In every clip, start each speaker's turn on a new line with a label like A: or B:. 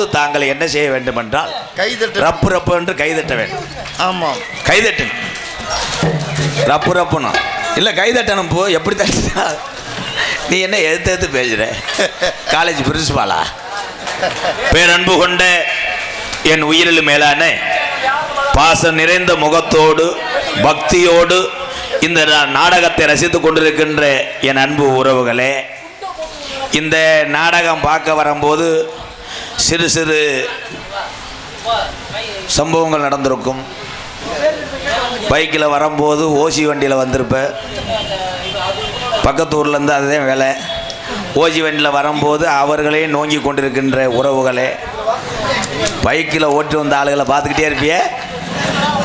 A: வரும்போது தாங்கள் என்ன செய்ய வேண்டும் என்றால்
B: கைதட்ட
A: ரப்பு ரப்பு என்று கைதட்ட வேண்டும்.
B: ஆமாம்
A: கைதட்டணும். ரப்பு ரப்புணும் இல்லை கைதட்டணும் போ. எப்படி தட்டினா நீ என்ன எடுத்து எடுத்து பேசுற? காலேஜ் பிரின்சிபாலா? பேரன்பு கொண்ட என் உயிரில் மேலான பாசம் நிறைந்த முகத்தோடு பக்தியோடு இந்த நாடகத்தை ரசித்துக் கொண்டிருக்கின்ற என் அன்பு உறவுகளே இந்த நாடகம் பார்க்க வரும்போது சிறு சிறு சம்பவங்கள் நடந்திருக்கும். பைக்கில் வரும்போது ஓசி வண்டியில் வந்திருப்பேன் பக்கத்து ஊர்லேருந்து அதுதான் வேலை. ஓசி வண்டியில் வரும்போது அவர்களே நோங்கி கொண்டிருக்கின்ற உறவுகளே. பைக்கில் ஓட்டி வந்த ஆளுகளை பார்த்துக்கிட்டே இருப்பிய.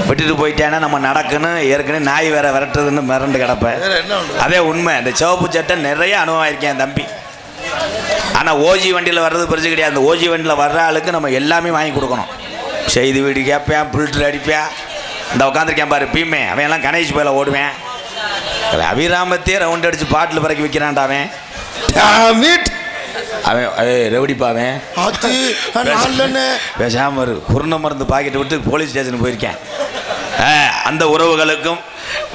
A: விட்டுட்டு போயிட்டேன்னா நம்ம நடக்கணும் ஏற்கனவே நாய் வேற விரட்டுறதுன்னு மிரண்டு கிடப்பேன் அதே உண்மை இந்த சிவப்பு சட்டை நிறைய அனுபவம் இருக்கேன் தம்பி. ஆனால் ஓஜி வண்டியில் வர்றது பெருசு கிடையாது. அந்த ஓஜி வண்டியில் வர்ற ஆளுக்கு நம்ம எல்லாமே வாங்கி கொடுக்கணும். செய்தி வீடு கேட்பேன் பில்டர் அடிப்பேன். இந்த உட்காந்துருக்கேன் பாரு பீமே அவன் எல்லாம் கணேஷ் போயில ஓடுவேன். அபிராமத்தையே ரவுண்ட் அடிச்சு பாட்டில் பிறக்கி வைக்கிறான்டா அவன்! அவன் ஏய் ரெவடிப்பா அவன்.
B: அது நல்லண்ணே
A: பேசாம இரு. குருண மருந்து பாக்கெட் விட்டு போலீஸ் ஸ்டேஷனுக்கு போயிருக்கேன். அந்த உறவுகளுக்கும்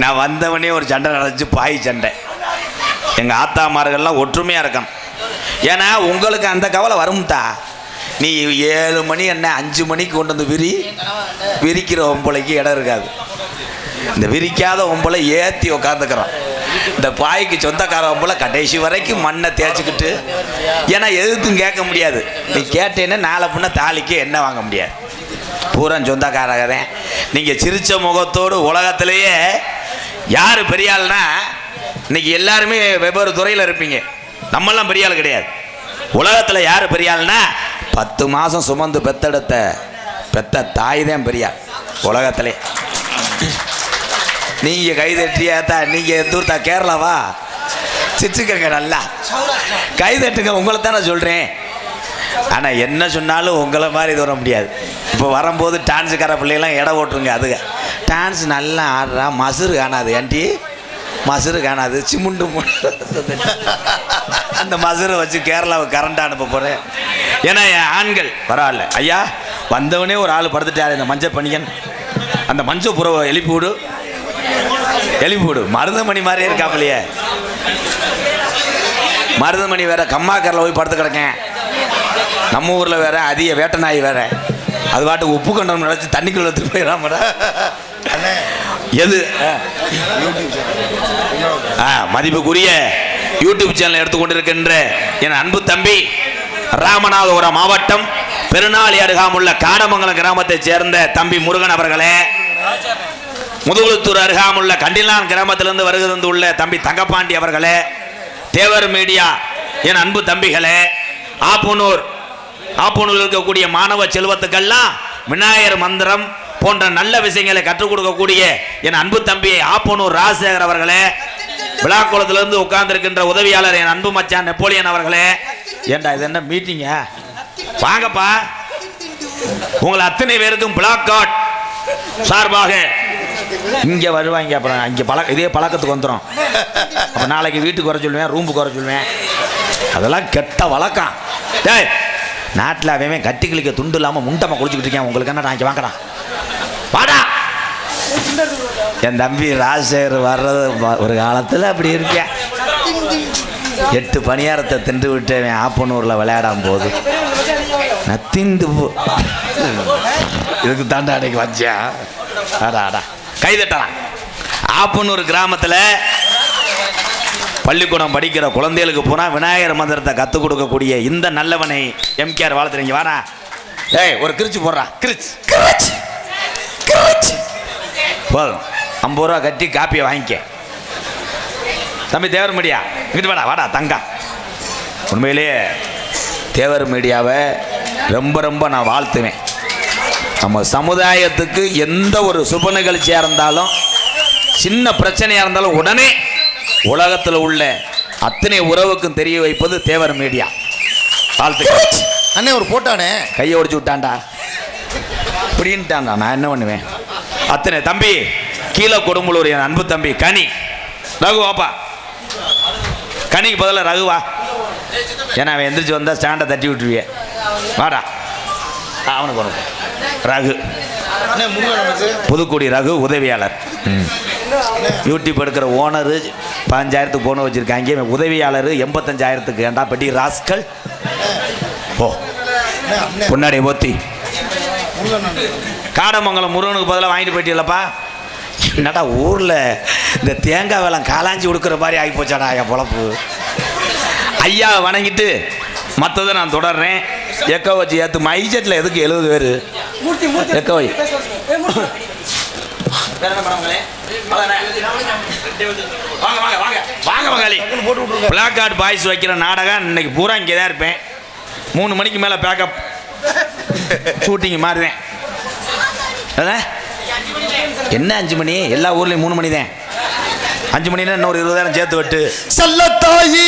A: நான் வந்தவனே ஒரு சண்டை நடந்துச்சு பாய் சண்டை. எங்கள் ஆத்தாமார்கள்லாம் ஒற்றுமையாக இருக்கணும். ஏன்னா உங்களுக்கு அந்த கவலை வரும்தா? நீ ஏழு மணி என்ன அஞ்சு மணிக்கு கொண்டு வந்து விரி விரிக்கிற ஒம்பளைக்கு இடம் இருக்காது. இந்த விரிக்காத ஒம்பளை ஏற்றி உக்காந்துக்கிறோம். இந்த பாய்க்கு சொந்தக்கார ஒம்பளை கடைசி வரைக்கும் மண்ணை தேய்ச்சிக்கிட்டு ஏன்னா எதுக்கும் கேட்க முடியாது. நீ கேட்டேன்னா நாளை பின்ன தாலிக்கு என்ன வாங்க முடியாது. பூரா சொந்தக்காரகரேன். நீங்கள் சிரித்த முகத்தோடு உலகத்திலேயே யார் பெரியாள்னா இன்னைக்கு எல்லாருமே வெவ்வேறு துறையில் இருப்பீங்க. நம்மெல்லாம் பெரிய ஆள் கிடையாது. உலகத்தில் யார் பெரிய ஆள்னா? பத்து மாதம் சுமந்து பெத்தெடுத்த பெத்த தாய் தான் பெரிய உலகத்திலே. நீங்கள் கைதட்டியாத்தா நீங்கள் எந்தூர்த்தா கேரளாவா? சிச்சுக்கங்க நல்லா. கைதட்டுங்க உங்களை தானே சொல்கிறேன் ஆனால் என்ன சொன்னாலும் உங்களை மாதிரி இது வர முடியாது. இப்போ வரும்போது டான்ஸுக்கார பிள்ளைகள்லாம் இட ஓட்டுருங்க அதுங்க டான்ஸ் நல்லா ஆடுறா மசுறு காணாது. ஆண்டி மசுறு காணாது சிமுண்டு அந்த மசுரை வச்சு கேரளாவுக்கு கரண்ட் அனுப்ப போகிறேன் ஏன்னா என் ஆண்கள் பரவாயில்ல. ஐயா வந்தவனே ஒரு ஆள் படுத்துட்டாரு இந்த மஞ்சள் பணியன். அந்த மஞ்சள் புறவை எழுப்பி விடு. எழுப்பி விடு. மருதமணி மாதிரியே இருக்காப்பிலையே. மருதமணி வேற கம்மாக்கரில் போய் படுத்து கிடக்கேன். நம்ம ஊரில் வேற அதிக வேட்டநாய் வேற. அது பாட்டு உப்பு கண்டம் நினச்சி தண்ணிக்குள்ள எடுத்துட்டு போயிடாமடா எது? ஆ. மதிப்புக்குரிய யூடியூப் சேனல் எடுத்துக்கொண்டிருக்கின்ற என் அன்பு தம்பி ராமநாதபுரம் மாவட்டம் பெருநாளி அருகாமுள்ள காடமங்கலம் கிராமத்தைச் சேர்ந்த தம்பி முருகன் அவர்களே. முதுகுளத்தூர் அருகாமுள்ள கண்டிலான் கிராமத்திலிருந்து வருகை தந்துள்ள தம்பி தங்கப்பாண்டி அவர்களே. தேவர் மீடியா என் அன்பு தம்பிகளே. ஆப்பனூர் ஆப்பனூர் இருக்கக்கூடிய மாணவ செல்வத்துக்கெல்லாம் விநாயகர் மந்திரம் போன்ற நல்ல விஷயங்களை கற்றுக் கொடுக்கக்கூடிய என் அன்பு தம்பி ஆப்பனூர் ராஜசேகர் அவர்களே விழாக்குளத்திலிருந்து உட்கார்ந்துருக்கின்ற உதவியாளர் என் அன்பு மச்சான் நெப்போலியன் அவர்களே. ஏண்டா இது என்ன மீட்டிங்க வாங்கப்பா. உங்களை அத்தனை பேருக்கும் பிளாக் கார்ட் சார்பாக இங்க வருவாங்க அப்புறம் இங்க பழக்க இதே பழக்கத்துக்கு வந்துடும் அப்ப நாளைக்கு வீட்டுக்கு வர சொல்லுவேன் ரூமுக்கு வர சொல்லுவேன். அதெல்லாம் கெட்ட வழக்கம். டேய் நாட்டில் அவன் கட்டி கிளிக்க துண்டு இல்லாமல் முண்டமாக குளிச்சுக்கிட்டு இருக்கேன். உங்களுக்கு என்ன நான் வாங்குறான் வாடா. என் தம்பி ராஜசேகர் வர்றது ஒரு காலத்தில் அப்படி இருக்கேன் எட்டு பணியாரத்தை தின்று விட்டு அவன் ஆப்பனூரில் விளையாடாம போது நான் திண்டு இதுக்கு தாண்டா அன்னைக்கு வச்சியா? ஆடா ஆடா கைதட்டலாம் ஆப்பனூர் கிராமத்தில் பள்ளிக்கூடம் படிக்கிற குழந்தைகளுக்கு போனால் விநாயகர் மந்திரத்தை கற்றுக் கொடுக்கக்கூடிய இந்த நல்லவனை எம்கேஆர் வாழ்த்துறீங்க. வாடா. ஏய் ஒரு கிரிச்சு போடுறா. கிரிச்சு. கிரிச் கிரிச் போதும். ஐம்பது ரூபா கட்டி காப்பியை வாங்கிக்க. தம்பி தேவர் மீடியா. இங்கிட்டு வாடா வாடா தங்கா. உண்மையிலேயே தேவர் மீடியாவை ரொம்ப ரொம்ப நான் வாழ்த்துவேன். நம்ம சமுதாயத்துக்கு எந்த ஒரு சுப நிகழ்ச்சியாக இருந்தாலும் சின்ன பிரச்சனையாக இருந்தாலும் உடனே உலகத்தில் உள்ள அத்தனை உறவுக்கும் தெரிய வைப்பது தேவர் மீடியா. வாழ்த்துக்கள்.
B: அண்ணே ஒரு போட்டானே?
A: கையை ஒடிச்சு விட்டான்டா. இப்படின்ட்டான்டா நான் என்ன பண்ணுவேன்? அத்தனை தம்பி கீழே கொடும்பலூர் என் அன்பு தம்பி கனி. ரகு வாப்பா. கனிக்கு பதிலாக ரகுவா ஏன்னா அவன் எந்திரிச்சு வந்தா ஸ்டாண்டை தட்டி விட்டுருவிய. வாடா. அவனுக்கு ஒன்று ரகு. புதுக்குடி ரகு உதவியாளர். யூடியூப் எடுக்கிற ஓனரு பதினஞ்சாயிரத்துக்கு போன வச்சுருக்காங்க உதவியாளர் எண்பத்தஞ்சாயிரத்துக்கு. ஏண்டா பெட்டி ராஸ்கல்? ஓ பொன்னாடி போத்தி. காடமங்கலம் முருகனுக்கு பதிலாக வாங்கிட்டு போயிட்டீங்களப்பா என்னடா ஊரில் இந்த தேங்காய் வெள்ளம் காலாஞ்சி கொடுக்குற மாதிரி ஆகி போச்சாடா என் பொழப்பு. ஐயா வணங்கிட்டு மற்றதை நான் தொடர்றேன். எக்கோ வச்சு ஏற்று மைஜெட்டில் எதுக்கு எழுபது பேர்? எக்கோ வை வாங்க வாங்க வாங்க வாங்க மகாலி
B: போட்டு விட்ருங்க
A: பிளாக் கார்டு பாய்ஸ் வைக்கிற நாடகம் இன்னைக்கு பூரா இங்கே தான் இருப்பேன். மூணு மணிக்கு மேலே பேக்கப் ஷூட்டிங் மாறுவேன். என்ன அஞ்சு மணி? எல்லா ஊர்லேயும் மூணு மணி தான் அஞ்சு மணினா இன்னொரு இருபதாயிரம் சேர்த்து விட்டு.
B: சல்லத்தாயி!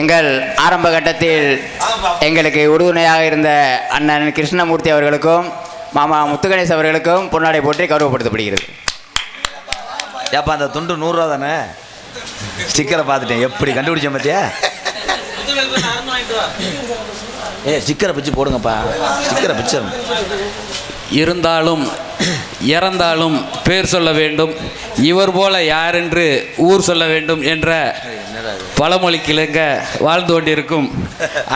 C: எங்கள் ஆரம்ப கட்டத்தில் எங்களுக்கு உறுதுணையாக இருந்த அண்ணன் கிருஷ்ணமூர்த்தி அவர்களுக்கும் மாமா முத்துகணேஷ் அவர்களுக்கும் பொன்னாடை போற்றி கௌரவப்படுத்தப்படுகிறது.
A: ஏப்பா அந்த துண்டு நூறுரூவா தானே? ஸ்டிக்கரை பார்த்துட்டேன். எப்படி கண்டுபிடிச்சேன் பார்த்தியா ஏ ஸ்டிக்கரை பிச்சு போடுங்கப்பா. ஸ்டிக்கரை பிச்சு
D: இருந்தாலும் இறந்தாலும் பேர் சொல்ல வேண்டும். இவர் போல யார் என்று ஊர் சொல்ல வேண்டும் என்ற பழமொழி கிழங்க வாழ்ந்து கொண்டிருக்கும்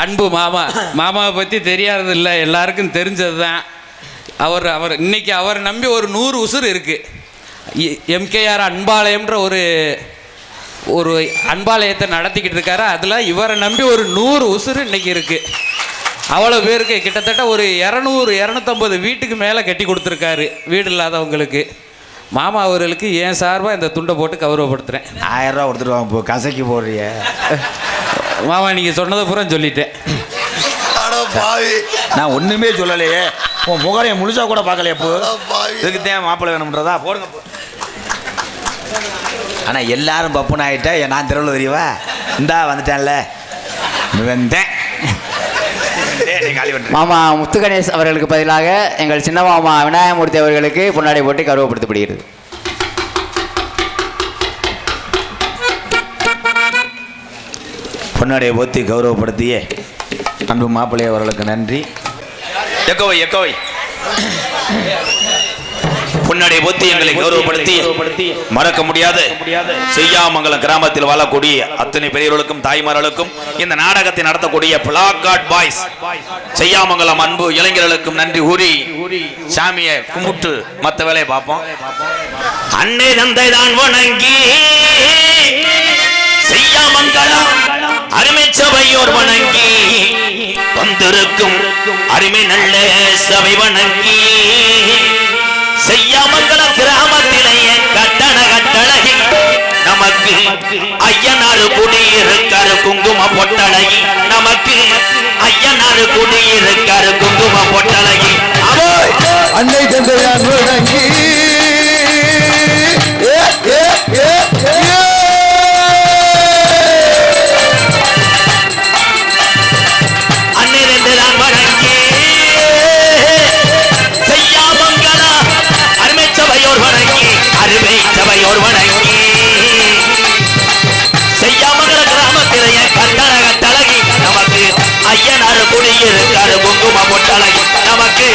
D: அன்பு மாமா. மாமாவை பற்றி தெரியாதது இல்லை எல்லாருக்கும் தெரிஞ்சது தான் அவர் அவர் இன்னைக்கு அவரை நம்பி ஒரு நூறு உசுர் இருக்குது எம்கேஆர் அன்பாலயம்ன்ற ஒரு ஒரு அன்பாலயத்தை நடத்திக்கிட்டு இருக்காரு. அதில் இவரை நம்பி ஒரு நூறு உசுறு இன்னைக்கு இருக்குது அவ்வளோ பேருக்கு கிட்டத்தட்ட ஒரு இரநூறு இரநூத்தம்பது வீட்டுக்கு மேலே கட்டி கொடுத்துருக்காரு வீடு இல்லாதவங்களுக்கு. மாமா அவர்களுக்கு என் சார்பாக இந்த துண்டை போட்டு கௌரவப்படுத்துகிறேன்
A: ஆயிரம் ரூபா கொடுத்துட்டு வாங்க இப்போ கசக்கி போடுறிய.
D: மாமா நீங்கள் சொன்னதை பூரா சொல்லிட்டேன்.
B: அட பாவி.
A: நான் ஒன்றுமே சொல்லலையே. உன் முகரையை முழுசா கூட பார்க்கலையே இப்போ இதுக்கு தேவை மாப்பிள்ளை வேணும்ன்றதா? போடுங்க போ. ஆனா எல்லாரும் பப்புன்னு ஆகிட்டா நான் தெருவில் தெரியவா? இந்தா வந்துட்டேன்ல. வந்தேன்
C: மாமா முத்துகணேஷ் அவர்களுக்கு பதிலாக எங்கள் சின்ன மாமா விநாயகமூர்த்தி அவர்களுக்கு பொன்னாடை போட்டி கௌரவப்படுத்தப்படுகிறது.
A: பொன்னாடியை போத்தி கௌரவப்படுத்திய அன்பு மாப்பிள்ளை அவர்களுக்கு நன்றி. எக்கோவை எக்கோவை. பொன்னாடியை போத்தி எங்களை கௌரவப்படுத்தி மறக்க முடியாது செய்யாமங்கலம் கிராமத்தில் வாழக்கூடிய அத்தனை பெரியவர்களுக்கும் தாய்மார்களுக்கும் இந்த நாடகத்தை நடத்தக்கூடிய பிளாக்காட் பாய்ஸ் செய்யாமங்கலம் அன்பு இளைஞர்களுக்கும் நன்றி கூறி சாமியை கும்பிட்டு மற்ற வேலையை பார்ப்போம். அன்னை தந்தை தான் வணங்கி செய்யாமங்கலம் அருமை சபையோர் வணங்கி வந்திருக்கும் அருமை நல்ல சபை வணங்கி செய்யாமங்கலம் கிராமத்திலேயே கட்டண கட்டழகி நமக்கு ஐயனாறு குடியிருக்காரு குங்கும பொட்டழகி. நமக்கு ஐயனாறு குடியிருக்காரு குங்கும பொட்டழகி. அவோ
B: அன்னை தந்தையான் வணங்கி
A: சபையோர் வணங்கி செய்யாமங்கல கிராமத்திலேயே கட்டண தலகி நமக்கு ஐயனார் குடியிருக்காரு குங்கும பொட்டழகி. நமக்கு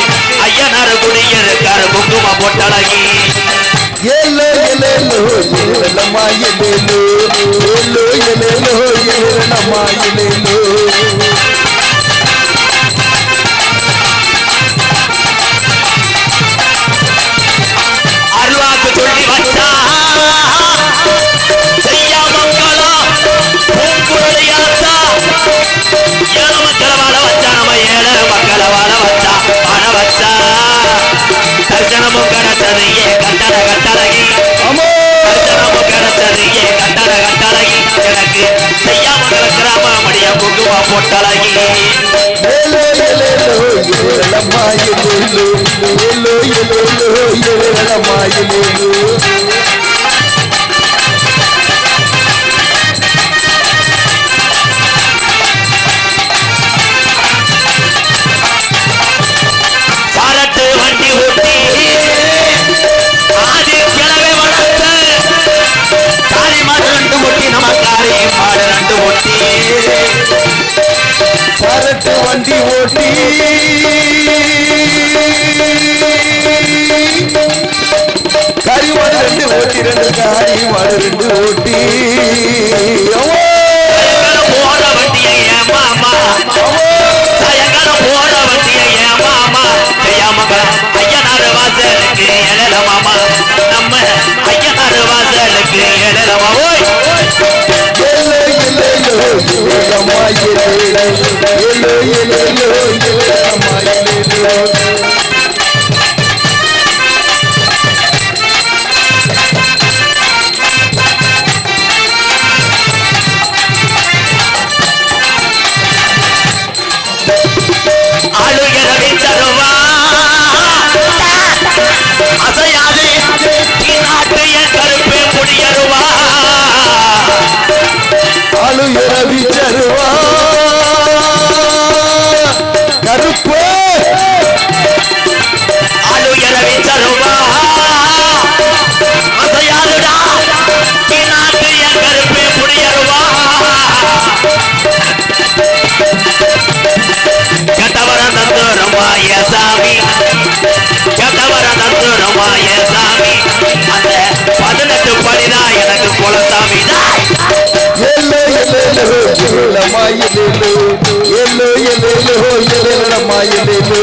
A: ஐயனார் குடியிருக்காரு குங்கும பொட்டழகி.
B: ஏலோ ஏலேலோ ஏலம்மா ஏலேலோ ஏலோ ஏலேலோ ஏலம்மா ஏலேலோ
A: குங்கும பொட்டலகி
B: ஏலோ ஏலேலோ ஏலம்மா ஏலோ ஏலேலோ
A: கறி மாடு ரெண்டு
B: ஓட்டி ரெண்டு காரி மாடு ஓட்டி.
A: மயிலே ಎಲ್ಲೋ ಎಲ್ಲಮ್ಮ ಎಲ್ಲೆಲ್ಲೋ ಎಲ್ಲೋ ಎಲ್ಲೆಲ್ಲೋ ಎಲ್ಲೆಲ್ಲಮ್ಮ ಎಲ್ಲೆಲ್ಲೋ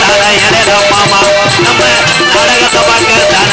A: தன எழுத மாமா. நம்ம நாடகத்தை பார்க்க தன